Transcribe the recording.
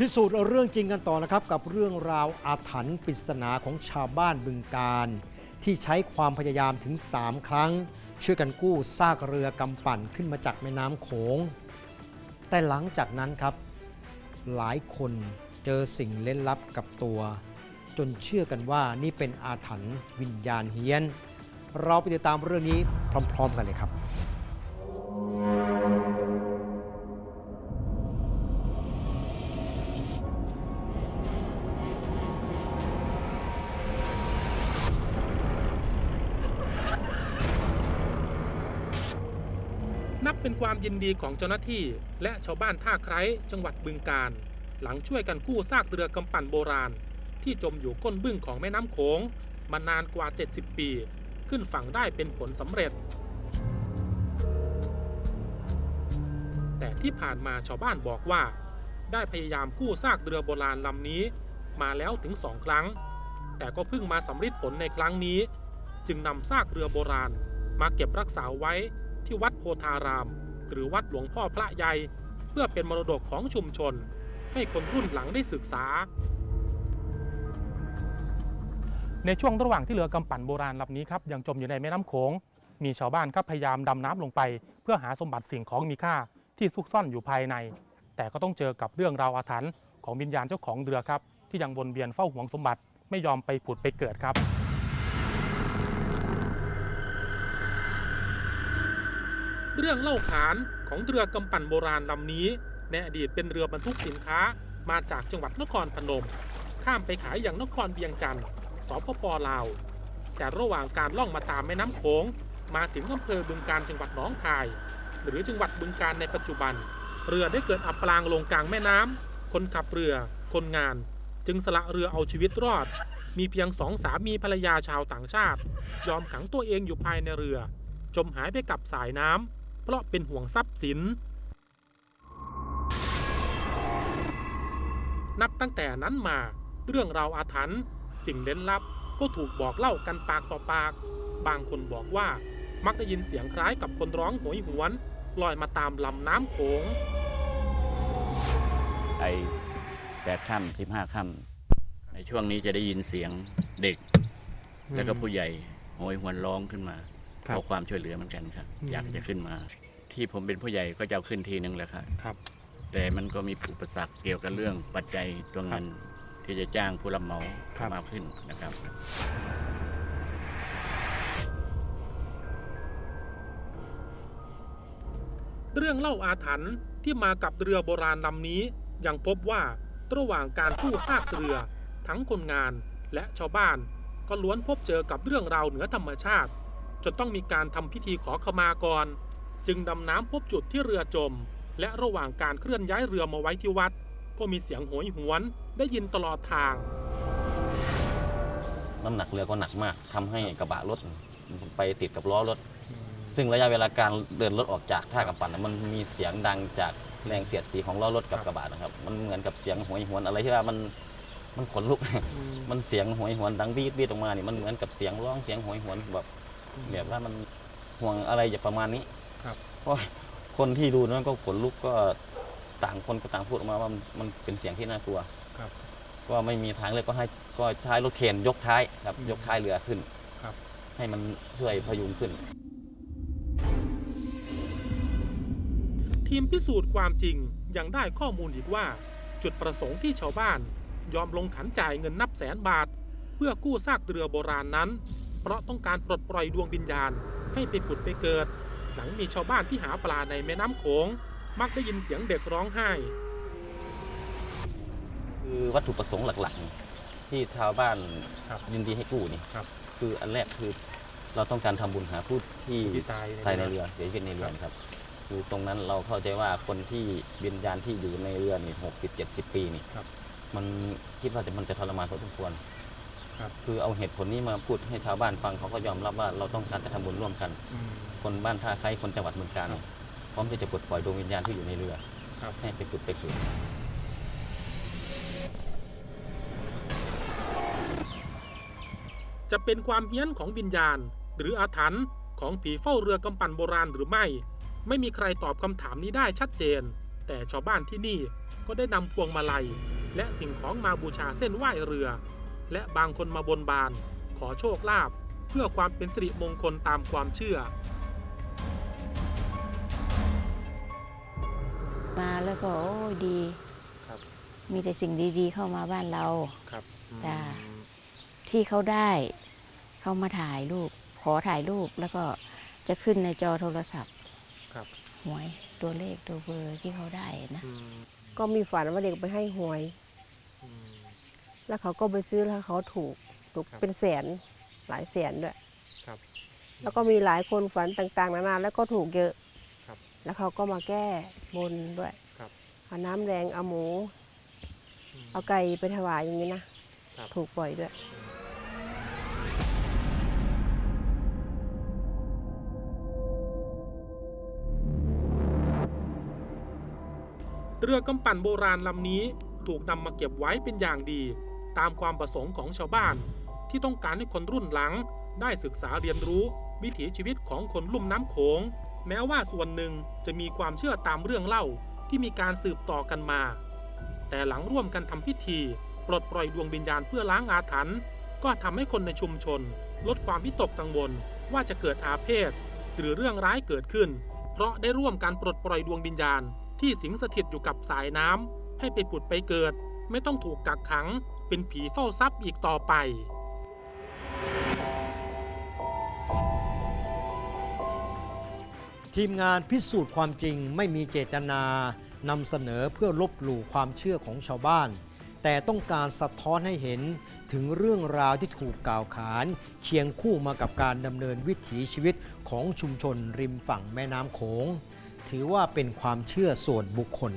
พิสูจน์เรื่องจริงกันต่อนะครับ กับเรื่องราวอาถรรพ์ปริศนาของชาวบ้านบึงการ ที่ใช้ความพยายามถึง 3 ครั้ง ช่วยกันกู้ซากเรือกำปั่นขึ้นมาจากแม่น้ำโขง แต่หลังจากนั้นครับ หลายคนเจอสิ่งเล่นลับกับตัว จนเชื่อกันว่านี่เป็นอาถรรพ์วิญญาณเฮียน เราไปติดตามเรื่องนี้พร้อม ๆ กันเลยครับ นับเป็นความยินดีของเจ้าหน้าที่ และชาวบ้านท่าไคร้จังหวัดบึงการ หลังช่วยกันกู้ซากเรือกำปั่นโบราณ ที่จมอยู่ก้นบึ้งของแม่น้ำโขง มานานกว่า 70 ปี ขึ้นฝั่งได้เป็นผลสำเร็จ แต่ที่ผ่านมาชาวบ้านบอกว่า ได้พยายามกู้ซากเรือโบราณลำนี้ มาแล้วถึงสองครั้ง แต่ก็เพิ่งมาสำเร็จผลในครั้งนี้ จึงนำซากเรือโบราณ มาเก็บรักษาไว้ ที่วัดโพธาราม หรือวัดหลวงพ่อพระใหญ่เพื่อเป็นมรดกของชุมชน ให้คนรุ่นหลังได้ศึกษา ในช่วงระหว่างที่เรือกำปั่นโบราณลำนี้ครับยังจมอยู่ในแม่น้ำโขงมีชาวบ้านครับพยายามดำน้ำลงไป เพื่อหาสมบัติสิ่งของมีค่าที่ซุกซ่อนอยู่ภายใน แต่ก็ต้องเจอกับเรื่องราวอาถรรพ์ของวิญญาณเจ้าของเรือครับ ที่ยังวนเวียนเฝ้าห่วงสมบัติไม่ยอมไปผุดไปเกิดครับ เรื่องเล่าขานของเรือกำปั่นโบราณลำนี้ในอดีตเป็นเรือบรรทุกสินค้ามาจากจังหวัดนครพนม ข้ามไปขายอย่างนครเวียงจันทร์สปปลาว แต่ระหว่างการล่องมาตามแม่น้ำโขงมาถึงอำเภอบึงการจังหวัดหนองคาย หรือจังหวัดบึงการในปัจจุบัน เรือได้เกิดอับปางลงกลางแม่น้ำคนขับเรือ คนงาน จึงสละเรือเอาชีวิตรอด มีเพียงสองสามีภรรยาชาวต่างชาติ ยอมขังตัวเองอยู่ภายในเรือ จมหายไปกับสายน้ำ เพราะเป็นห่วงทรัพย์สิน นับตั้งแต่นั้นมาเรื่องราวอาถรรพ์สิ่งเล้นลับก็ถูกบอกเล่ากันปากต่อปาก บางคนบอกว่ามักได้ยินเสียงคล้ายกับคนร้องโหยหวนลอยมาตามลำน้ำโขง ไอแปดค่ำสิบห้าค่ำในช่วงนี้จะได้ยินเสียงเด็ก แล้วก็ผู้ใหญ่โหยหวนร้องขึ้นมา ขอความช่วยเหลือเหมือนกันครับอืมอยากจะขึ้นมา ที่ผมเป็นผู้ใหญ่ก็จะเอาขึ้นทีนึงแหละครับครับ แต่มันก็มีอุปสรรคเกี่ยวกับเรื่องปัจจัยตัวเงินที่จะจ้างผู้รับเหมาครับมาขึ้นนะครับเรื่องเล่าอาถรรพ์ที่มากับเรือโบราณลำนี้ ยังพบว่าระหว่างการกู้ซากเรือ ทั้งคนงานและชาวบ้าน ก็ล้วนพบเจอกับเรื่องราวเหนือธรรมชาติ จนต้องมีการทำพิธีขอขมาก่อน จึงดำน้ำพบจุดที่เรือจม และระหว่างการเคลื่อนย้ายเรือมาไว้ที่วัด ก็มีเสียงโหยหวนได้ยินตลอดทาง น้ำหนักเรือก็หนักมากทำให้กระบะรถไปติดกับล้อรถ ซึ่งระยะเวลาการเดินรถออกจากท่ากับปั่นน่ะมันมีเสียงดังจากแรงเสียดสีของล้อรถกับกระบะนะครับ มันเหมือนกับเสียงโหวยหวนอะไรที่ว่ามันมันขนลุก มันเสียงโหวยหวนดังบีดบีดออกมานี่มันเหมือนกับเสียงร้องเสียงโหวยหวนแบบ แบบว่ามันห่วงอะไรอย่างประมาณนี้ครับเพราะคนที่ดูนั้นก็ขนลุกก็ต่างคนก็ต่างพูดออกมาว่ามันมันเป็นเสียงที่น่ากลัวครับ ก็ไม่มีทางเลือกก็ให้ก็ใช้รถเข็นยกท้ายครับอืมยกท้ายเรือขึ้นครับ ให้มันช่วยพยุงขึ้น ทีมพิสูจน์ความจริงยังได้ข้อมูลอีกว่า จุดประสงค์ที่ชาวบ้าน ยอมลงขันจ่ายเงินนับแสนบาท เพื่อกู้ซากเรือโบราณนั้น เพราะต้องการปลดปล่อยดวงวิญญาณ ให้ไปผุดไปเกิด หลังมีชาวบ้านที่หาปลาในแม่น้ำโขง มักได้ยินเสียงเด็กร้องไห้ คือวัตถุประสงค์หลักๆ ที่ชาวบ้านครับยินดีให้กู้นี่ครับ คืออันแรกคือเราต้องการทำบุญหาผู้ที่ที่ตายในตายในเรือเสียชีวิตในเรือนะครับ คือตรงนั้นเราเข้าใจว่าคนที่วิญญาณที่อยู่ในเรือนี่หกสิบเจ็ดสิบปีนี่ครับ มันคิดว่าจะมันจะทรมานพอสมควร ครับ คือเอาเหตุผลนี้มาพูดให้ชาวบ้านฟังเขาก็ยอมรับว่าเราต้องการจะทำบุญร่วมกันคนบ้านท่าไคร้คนจังหวัดเมืองกาญครับ พร้อมที่จะปลดปล่อยดวงวิญญาณที่อยู่ในเรือ ครับ ให้ไปจุดไปเกิดจะเป็นความเฮี้ยนของวิญญาณ หรืออาถรรพ์ของผีเฝ้าเรือกำปั่นโบราณหรือไม่ ไม่มีใครตอบคำถามนี้ได้ชัดเจน แต่ชาวบ้านที่นี่ก็ได้นำพวงมาลัย และสิ่งของมาบูชาเส้นไหว้เรือ และบางคนมาบนบาน ขอโชคลาภเพื่อความเป็นสิริมงคลตามความเชื่อ มาแล้วก็โอ้ยดี ครับมีแต่สิ่งดีๆ เข้ามาบ้านเรา ครับจ้าที่เขาได้เขามาถ่ายรูป ขอถ่ายรูปแล้วก็จะขึ้นในจอโทรศัพท์ครับหวยตัวเลขตัวเบอร์ที่เขาได้นะก็มีฝันว่าเด็กไปให้หวย แล้วเขาก็ไปซื้อแล้วเขาถูกถูกครับเป็นแสนหลายแสนด้วยครับแล้วก็มีหลายคนฝันต่างๆนานาแล้วก็ถูกเยอะครับแล้วเขาก็มาแก้บนด้วยครับเอาน้ำแดงเอาหมู เอาไก่ไปถวายอย่างนี้นะครับถูกบ่อยด้วยเรือกำปั่นโบราณลำนี้ถูกนำมาเก็บไว้เป็นอย่างดี ตามความประสงค์ของชาวบ้าน ที่ต้องการให้คนรุ่นหลัง ได้ศึกษาเรียนรู้ วิถีชีวิตของคนลุ่มน้ำโขง แม้ว่าส่วนหนึ่งจะมีความเชื่อตามเรื่องเล่าที่มีการสืบต่อกันมา แต่หลังร่วมกันทำพิธี ปลดปล่อยดวงวิญญาณเพื่อล้างอาถรรพ์ก็ทำให้คนในชุมชน ลดความวิตกกังวลว่าจะเกิดอาเพศ หรือเรื่องร้ายเกิดขึ้น เพราะได้ร่วมการปลดปล่อยดวงวิญญาณ ที่สิงสถิตอยู่กับสายน้ำให้ไปผุดไปเกิด ไม่ต้องถูกกักขัง เป็นผีเฝ้าทรัพย์อีกต่อไปทีมงานพิสูจน์ความจริงไม่มีเจตนานำเสนอเพื่อลบหลู่ความเชื่อของชาวบ้าน แต่ต้องการสะท้อนให้เห็นถึงเรื่องราวที่ถูกกล่าวขาน เคียงคู่มากับการดำเนินวิถีชีวิตของชุมชนริมฝั่งแม่น้ำโขง ถือว่าเป็นความเชื่อส่วนบุคคล